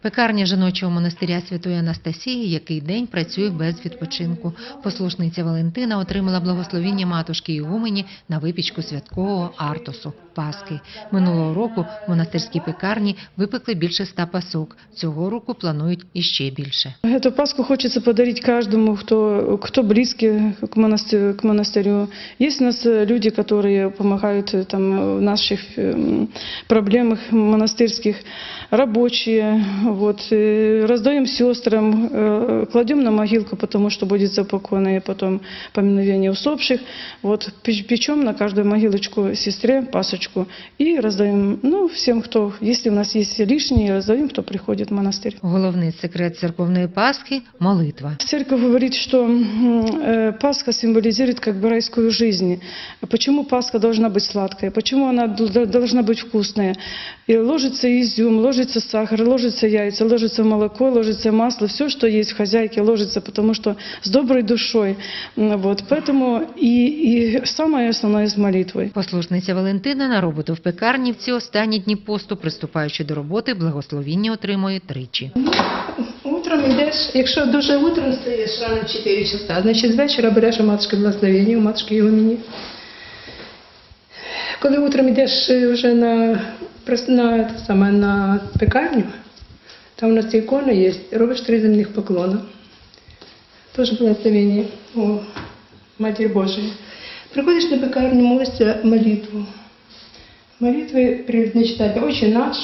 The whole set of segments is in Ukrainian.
Пекарня жіночого монастиря Святої Анастасії, який день працює без відпочинку. Послушниця Валентина отримала благословіння матушки Ігумені на випічку святкового артосу Паски. Минулого року в монастирській пекарні випекли більше ста пасок. Цього року планують іще більше. Эту Пасху хочется подарить каждому, кто, кто близкий к монастырю, к монастырю. Есть у нас э, люди, которые помогают э, там, в наших эм, проблемах монастырских, рабочие. Вот, э, раздаем сестрам, э, кладем на могилку, потому что будет запокойное потом поминовение усопших. Вот, печ- печем на каждую могилочку сестре пасочку и раздаем ну, всем, кто, если у нас есть лишние, раздаем, кто приходит в монастырь. Головний секрет церковної Пасхи молитва. Церковь говорит, что м, э, Пасха символизирует как бы райскую жизнь. Почему Пасха должна быть сладкая? Почему она д- должна быть вкусная? И ложится изюм, ложится сахар, ложится яйца, ложится молоко, ложится масло. Все, что есть в хозяйке, ложится, потому что с доброй душой. Вот. Поэтому и, и самое основное с молитвой. Послушниця Валентина на роботу в пекарні в ці останні дні посту, приступаючи до роботи, благословіння отримує тричі. Утром йдеш, якщо дуже утром стаєш рано в 4 часа, значить з вечора береш у матушки благословення, у матушки Ігумені. Коли утром йдеш е, вже на, на, саме, на пекарню, там у нас ікона є, робиш три земних поклона. Теж благословення у Матері Божої. Приходиш на пекарню, молишся молитву. Молитвы прежде читать «Отче наш»,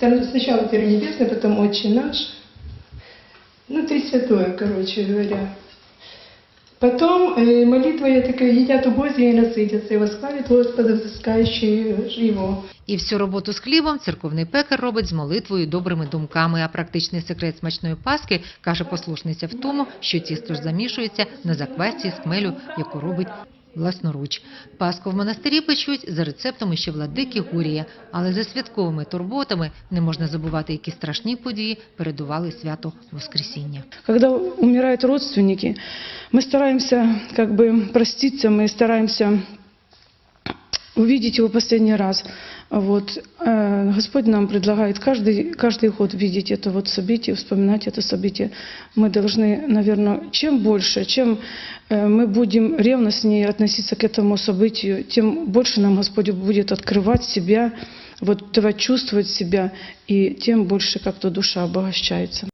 Там сначала Первый Небесный, потом Отче наш. Ну, три святое, короче говоря. Потом э, молитва я такая, едят у Божьи и насытятся, и восславят Господа, взыскающие его. І всю роботу з хлібом церковний пекар робить з молитвою і добрими думками. А практичний секрет смачної паски, каже послушниця, в тому, що тісто ж замішується на заквасці з хмелю, яку робить власноруч. Паску в монастирі печуть за рецептом іще владики Гурія, але за святковими турботами не можна забувати, які страшні події передували свято Воскресіння. Когда умирают родственники, мы стараемся как бы проститься, мы стараемся Увидеть его последний раз. Вот. Э, Господь нам предлагает каждый, каждый год видеть это вот событие, вспоминать это событие. Мы должны, наверное, чем больше, чем э, мы будем ревностнее относиться к этому событию, тем больше нам Господь будет открывать себя, вот чувствовать себя, и тем больше как-то душа обогащается.